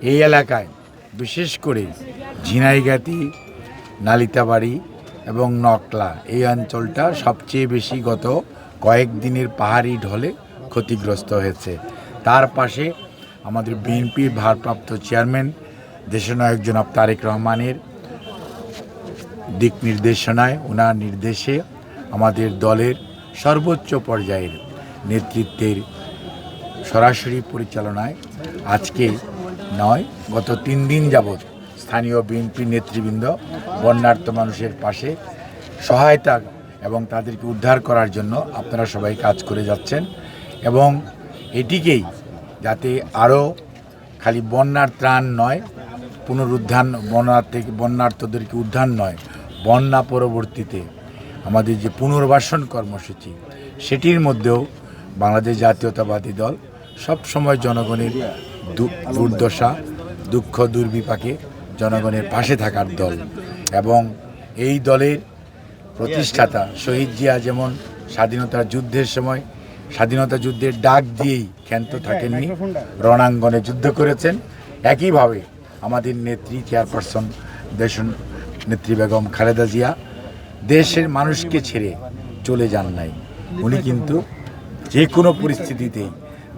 এই এলাকায়, বিশেষ করে ঝিনাইগাতি, নালিতাবাড়ি এবং নকলা, এই অঞ্চলটা সবচেয়ে বেশি গত কয়েকদিনের পাহাড়ি ঢলে ক্ষতিগ্রস্ত হয়েছে। তার পাশে আমাদের বিএনপির ভারপ্রাপ্ত চেয়ারম্যান দেশের দেশনায়ক জনাব তারেক রহমানের দিক নির্দেশনায় ওনার নির্দেশে আমাদের দলের সর্বোচ্চ পর্যায়ের নেতৃত্বের সরাসরি পরিচালনায় আজকে নয়, গত তিন দিন যাবৎ স্থানীয় বিএনপি নেতৃবৃন্দ বন্যার্থ মানুষের পাশে সহায়তা এবং তাদেরকে উদ্ধার করার জন্য আপনারা সবাই কাজ করে যাচ্ছেন এবং এটিকেই যাতে আরও খালি বন্যার ত্রাণ নয়, পুনরুদ্ধার বন্যার থেকে বন্যার্থদেরকে উদ্ধার নয়, বন্যা পরবর্তীতে আমাদের যে পুনর্বাসন কর্মসূচি, সেটির মধ্যেও বাংলাদেশ জাতীয়তাবাদী দল সব সময় জনগণের দুর্দশা, দুঃখ দুর্বিপাকে জনগণের পাশে থাকার দল এবং এই দলের প্রতিষ্ঠাতা শহীদ জিয়া যেমন স্বাধীনতা যুদ্ধের সময়, স্বাধীনতা যুদ্ধের ডাক দিয়েই ক্ষান্ত থাকেননি, রণাঙ্গনে যুদ্ধ করেছেন। একইভাবে আমাদের নেত্রী চেয়ারপারসন দেশ নেত্রী বেগম খালেদা জিয়া দেশের মানুষকে ছেড়ে চলে যান নাই। উনি কিন্তু যে কোনো পরিস্থিতিতেই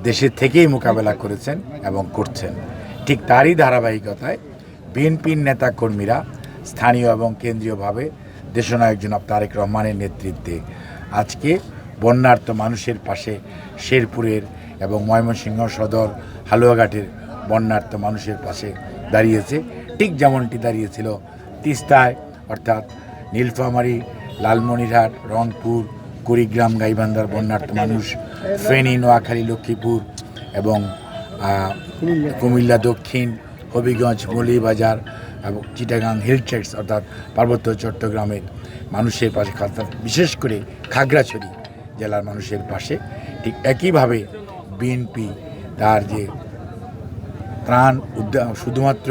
দেশের থেকেই মোকাবেলা করেছেন এবং করছেন। ঠিক তারই ধারাবাহিকতায় বিএনপির নেতাকর্মীরা স্থানীয় এবং কেন্দ্রীয়ভাবে দেশনায়ক জনাব তারেক রহমানের নেতৃত্বে আজকে বন্যার্থ মানুষের পাশে শেরপুরের এবং ময়মনসিংহ সদর হালুয়াঘাটের বন্যার্থ মানুষের পাশে দাঁড়িয়েছে। ঠিক যেমনটি দাঁড়িয়েছিল তিস্তায়, অর্থাৎ নীলফামারি, লালমনিরহাট, রংপুর, কুড়িগ্রাম, গাইবান্ধার বন্যার্থ মানুষ ফেনী, নোয়াখালী, লক্ষ্মীপুর এবং কুমিল্লা, দক্ষিণ, হবিগঞ্জ মৌলিবাজার এবং চিটাগাং হিল ট্রেক্স অর্থাৎ পার্বত্য চট্টগ্রামের মানুষের পাশে বিশেষ করে খাগড়াছড়ি জেলার মানুষের পাশে ঠিক একইভাবে বিএনপি তার যে ত্রাণ উদ্ধার শুধুমাত্র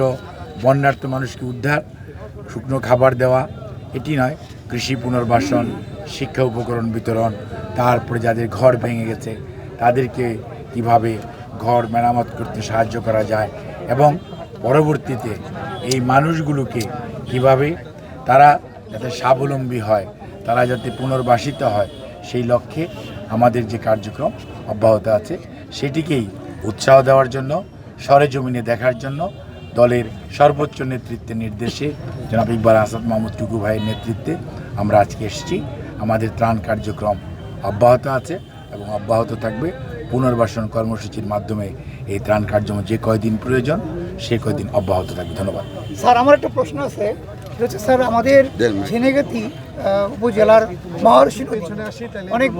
বন্যার্থ মানুষকে উদ্ধার, শুকনো খাবার দেওয়া এটি নয়, কৃষি পুনর্বাসন, শিক্ষা উপকরণ বিতরণ, তারপরে যাদের ঘর ভেঙে গেছে, তাদেরকে কীভাবে ঘর মেরামত করতে সাহায্য করা যায় এবং পরবর্তীতে এই মানুষগুলোকে কীভাবে তারা যাতে স্বাবলম্বী হয়, তারা যাতে পুনর্বাসিত হয়, সেই লক্ষ্যে আমাদের যে কার্যক্রম অব্যাহত আছে, সেটিকেই উৎসাহ দেওয়ার জন্য, সরেজমিনে দেখার জন্য দলের সর্বোচ্চ নেতৃত্বের নির্দেশে জনাব ইকবাল আসাদ মাহমুদ টুকু ভাইয়ের নেতৃত্বে আমরা আজকে এসেছি। আমাদের ত্রাণ কার্যক্রম অব্যাহত আছে এবং অব্যাহত থাকবে। পুনর্বাসন কর্মসূচির মাধ্যমে এই ত্রাণ কার্যক্রম যে কয়দিন প্রয়োজন, সে কয়দিন অব্যাহত থাকবে। ধন্যবাদ। স্যার, আমার একটা প্রশ্ন আছে। স্যার, আমাদের উপজেলার মহর্ষি নদী, অনেক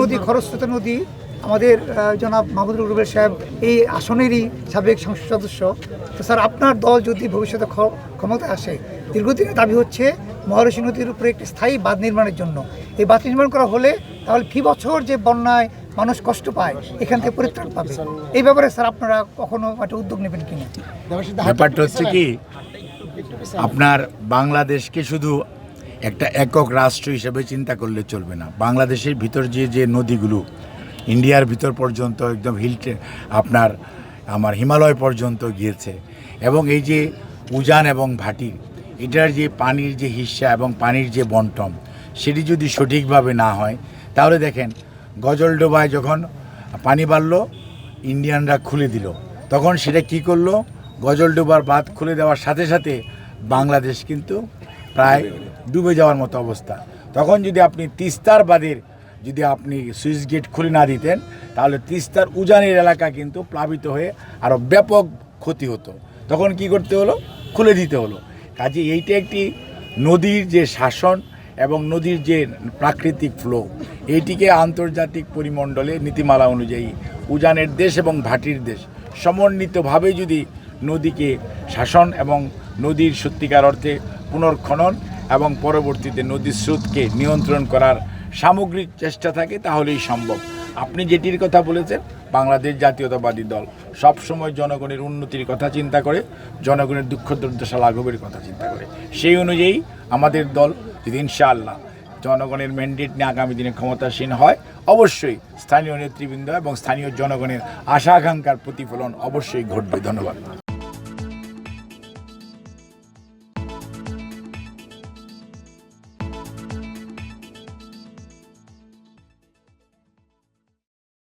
নদী, খরস্রোতা নদী আমাদের জনাব মাহমুদুল রুবেল সাহেব এই আসনেরই সাবেক সংসদ সদস্য। তো স্যার, আপনার দল যদি ভবিষ্যতে ক্ষ- ক্ষমতায় আসে, দীর্ঘদিনের দাবি হচ্ছে মহর্ষি নদীর উপরে একটি স্থায়ী বাঁধ নির্মাণের জন্য। এই বাঁধ নির্মাণ করা হলে তাহলে ফি বছর যে বন্যায় মানুষ কষ্ট পায়, এখান থেকে পরিত্রাণ পাবে। এই ব্যাপারে স্যার, আপনারা কখনো একটা উদ্যোগ নেবেন কিনা? ব্যাপারটা হচ্ছে কি, আপনার বাংলাদেশকে শুধু একটা একক রাষ্ট্র হিসেবে চিন্তা করলে চলবে না। বাংলাদেশের ভিতর যে যে নদীগুলো ইন্ডিয়ার ভিতর পর্যন্ত একদম হিলটে আপনার, আমার হিমালয় পর্যন্ত গিয়েছে। এবং এই যে উজান এবং ভাটির এটার যে পানির যে হিস্সা এবং পানির যে বন্টন, সেটি যদি সঠিকভাবে না হয়, তাহলে দেখেন গজলডোবায় যখন পানি বাড়লো, ইন্ডিয়ানরা খুলে দিল। তখন সেটা কি করল? গজলডোবার বাঁধ খুলে দেওয়ার সাথে সাথে বাংলাদেশ কিন্তু প্রায় ডুবে যাওয়ার মতো অবস্থা। তখন যদি আপনি তিস্তার বাঁধের যদি আপনি সুইচ গেট খুলে না দিতেন, তাহলে তিস্তার উজানের এলাকা কিন্তু প্লাবিত হয়ে আরও ব্যাপক ক্ষতি হতো। তখন কি করতে হলো? খুলে দিতে হলো। কাজে এইটা একটি নদীর যে শাসন এবং নদীর যে প্রাকৃতিক ফ্লো এইটিকে আন্তর্জাতিক পরিমণ্ডলে নীতিমালা অনুযায়ী উজানের দেশ এবং ভাটির দেশ সমন্বিতভাবে যদি নদীকে শাসন এবং নদীর সত্যিকার অর্থে পুনর্খনন এবং পরবর্তীতে নদীর স্রোতকে নিয়ন্ত্রণ করার সামগ্রিক চেষ্টা থাকে, তাহলেই সম্ভব। আপনি যেটির কথা বলেছেন, বাংলাদেশ জাতীয়তাবাদী দল সব সময় জনগণের উন্নতির কথা চিন্তা করে, জনগণের দুঃখ দুর্দশা লাঘবের কথা চিন্তা করে। সেই অনুযায়ী আমাদের দল যদি ইনশাআল্লাহ জনগণের ম্যান্ডেট নিয়ে আগামী দিনে ক্ষমতাসীন হয়, অবশ্যই স্থানীয় নেতৃবৃন্দ এবং স্থানীয় জনগণের আশা আকাঙ্ক্ষার প্রতিফলন অবশ্যই ঘটবে। ধন্যবাদ।